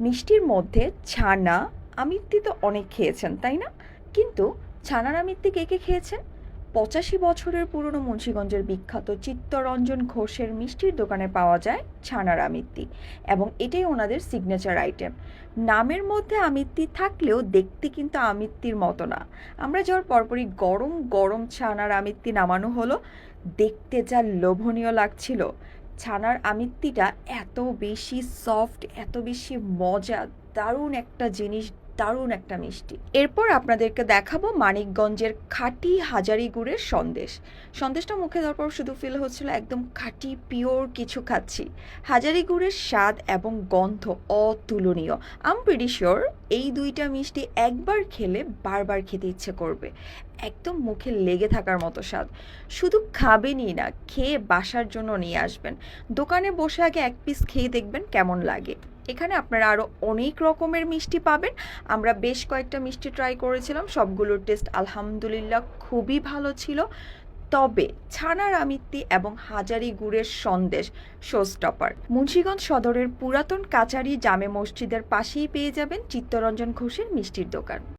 মিষ্টির মধ্যে ছানা আমিত্তি তো অনেক খেয়েছেন, তাই না? কিন্তু ছানার আমিত্তি কে কে খেয়েছেন? পঁচাশি বছরের পুরনো মুন্সীগঞ্জের বিখ্যাত চিত্তরঞ্জন ঘোষের মিষ্টির দোকানে পাওয়া যায় ছানার আমিত্তি এবং এটাই ওনাদের সিগনেচার আইটেম নামের মধ্যে আমিত্তি থাকলেও দেখতে কিন্তু আমিত্তির মতো না। আমরা যাওয়ার পরপরই গরম গরম ছানার আমিত্তি নামানো হলো। দেখতে যা লোভনীয় লাগছিল। ছানার আমিত্তিটা এত বেশি সফট এত বেশি মজা দারুণ একটা জিনিস দারুণ একটা মিষ্টি। এরপর আপনাদেরকে দেখাবো মানিকগঞ্জের খাঁটি হাজারি গুড়ের সন্দেশ। সন্দেশটা মুখে দেওয়ার পর শুধু ফিল হচ্ছিল একদম খাঁটি পিওর কিছু খাচ্ছি। হাজারি গুড়ের স্বাদ এবং গন্ধ অতুলনীয়। আম প্রিটি শিওর এই দুইটা মিষ্টি একবার খেলে বারবার খেতে ইচ্ছে করবে। একদম মুখে লেগে থাকার মতো স্বাদ। শুধু খাবেনই না, খেয়ে বাসার জন্য নিয়ে আসবেন। দোকানে বসে আগে এক পিস খেয়ে দেখবেন কেমন লাগে। এখানে আপনারা আরও অনেক রকমের মিষ্টি পাবেন। আমরা বেশ কয়েকটা মিষ্টি ট্রাই করেছিলাম, সবগুলোর টেস্ট আলহামদুলিল্লাহ খুবই ভালো ছিল। তবে ছানার আমিত্তি এবং হাজারি গুড়ের সন্দেশ শোস্টপার মুন্সীগঞ্জ সদরের পুরাতন কাচারি জামে মসজিদের পাশেই পেয়ে যাবেন চিত্তরঞ্জন ঘোষের মিষ্টির দোকান।